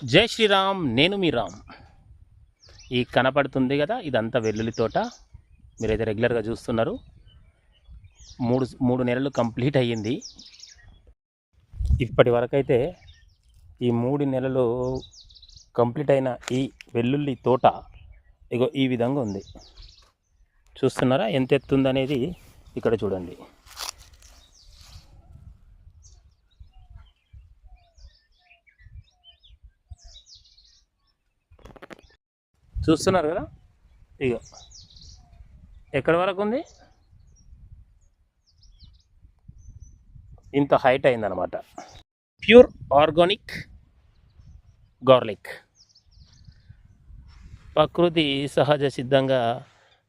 జై శ్రీరామ్ నేను మీ రామ్. ఈ కనపడుతుంది కదా ఇదంతా వెల్లుల్లి తోట. మీరైతే రెగ్యులర్గా చూస్తున్నారు. మూడు మూడు నెలలు కంప్లీట్ అయ్యింది. ఇప్పటి వరకైతే ఈ మూడు నెలలు కంప్లీట్ అయిన ఈ వెల్లుల్లి తోట ఇగో ఈ విధంగా ఉంది. చూస్తున్నారా ఎంత ఎత్తుంది అనేది ఇక్కడ చూడండి. చూస్తున్నారు కదా? ఇగో. ఎక్కడి వరకు ఉంది? ఇంత హైట్ అయిందనమాట ప్యూర్ ఆర్గానిక్ గార్లిక్. ప్రకృతి సహజ సిద్ధంగా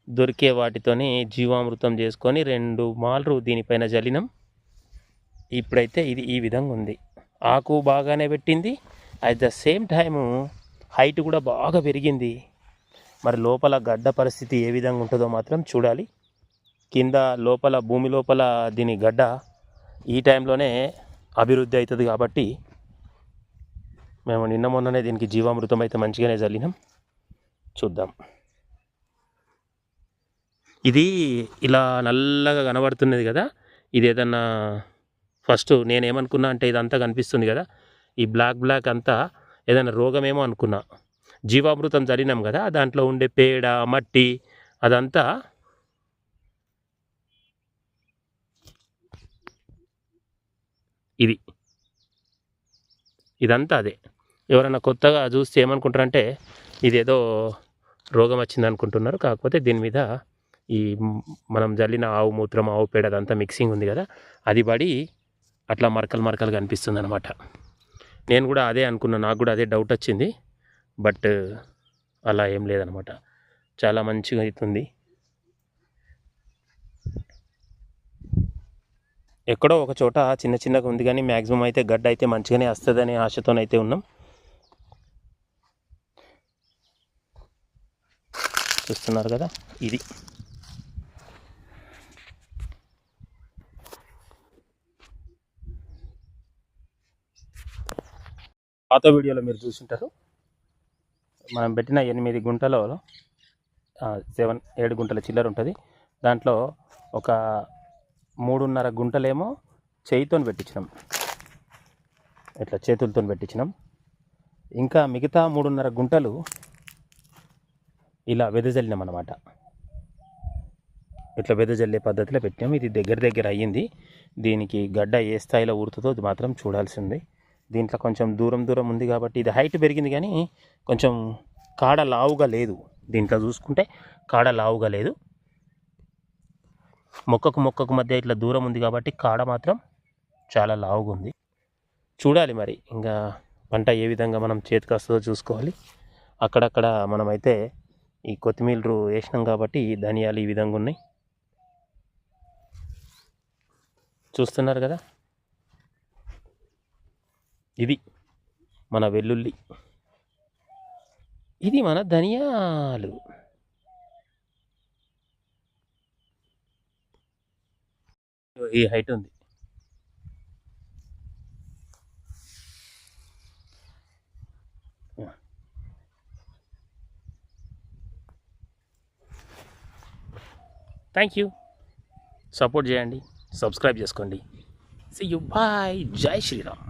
దొరికే వాటితోని జీవామృతం చేసుకొని రెండు మాలరు దీనిపైన జలినం ఇప్పుడైతే ఇది ఈ విధంగా ఉంది. ఆకు బాగానే పెట్టింది. At the same time height కూడా బాగా పెరిగింది. మరి లోపల గడ్డ పరిస్థితి ఏ విధంగా ఉంటుందో మాత్రం చూడాలి. కింద లోపల భూమి లోపల దీని గడ్డ ఈ టైంలోనే అభివృద్ధి అవుతుంది కాబట్టి మేము నిన్న మొన్ననే దీనికి జీవామృతం అయితే మంచిగానే చల్లినాం చూద్దాం. ఇది ఇలా నల్లగా కనబడుతున్నది కదా ఇది ఏదన్నా ఫస్ట్ నేనేమనుకున్నా అంటే ఇదంతా కనిపిస్తుంది కదా ఈ బ్లాక్ బ్లాక్ అంతా ఏదైనా రోగమేమో అనుకున్నా. జీవామృతం చల్లినాం కదా దాంట్లో ఉండే పేడ మట్టి అదంతా ఇది. ఇదంతా అదే. ఎవరైనా కొత్తగా చూస్తే ఏమనుకుంటారంటే ఇదేదో రోగం వచ్చింది అనుకుంటున్నారు కాకపోతే దీని మీద ఈ మనం జల్లిన ఆవు మూత్రం ఆవు పేడ అదంతా మిక్సింగ్ ఉంది కదా అది పడి అట్లా మరకలు మరకలు కనిపిస్తుంది అనమాట నేను కూడా అదే అనుకున్నాను నాకు కూడా అదే డౌట్ వచ్చింది. బట్ అలా ఏం లేదనమాట. చాలా మంచిగా అవుతుంది ఎక్కడో ఒక చోట చిన్న చిన్నగా ఉంది కానీ మ్యాక్సిమం అయితే గడ్డ అయితే మంచిగానే వస్తుందనే ఆశతోనైతే ఉన్నాం. చూస్తున్నారు కదా ఇది. పాత వీడియోలో మీరు చూసింటారు. మనం పెట్టిన ఎనిమిది గుంటలో సెవెన్ ఏడు గుంటల చిల్లర ఉంటుంది. దాంట్లో ఒక మూడున్నర గుంటలేమో చేయితో పెట్టించినాం. ఇట్లా చేతులతో పెట్టించినాం. ఇంకా మిగతా మూడున్నర గుంటలు ఇలా వెదజల్లినాం అనమాట ఇట్లా వెదజల్లే పద్ధతిలో పెట్టినాం. ఇది దగ్గర దగ్గర అయ్యింది. దీనికి గడ్డ ఏ స్థాయిలో ఊరుతుందో అది మాత్రం చూడాల్సింది. దీంట్లో కొంచెం దూరం దూరం ఉంది కాబట్టి ఇది హైట్ పెరిగింది కానీ కొంచెం కాడ లావుగా లేదు. దీంట్లో చూసుకుంటే కాడ లావుగా లేదు. మొక్కకు మొక్కకు మధ్య ఇట్లా దూరం ఉంది కాబట్టి కాడ మాత్రం చాలా లావుగా ఉంది. చూడాలి మరి ఇంకా పంట ఏ విధంగా మనం చేతికి వస్తుందో చూసుకోవాలి. అక్కడక్కడ మనమైతే ఈ కొత్తిమీర వేసినాం కాబట్టి ధనియాలు ఈ విధంగా ఉన్నాయి. చూస్తున్నారు కదా? ఇది మన వెల్లుల్లి. ఇది మన ధనియాలు. ఈ హైట్ ఉంది. థ్యాంక్ యూ సపోర్ట్ చేయండి. సబ్స్క్రైబ్ చేసుకోండి. See you bye Jai Sriram.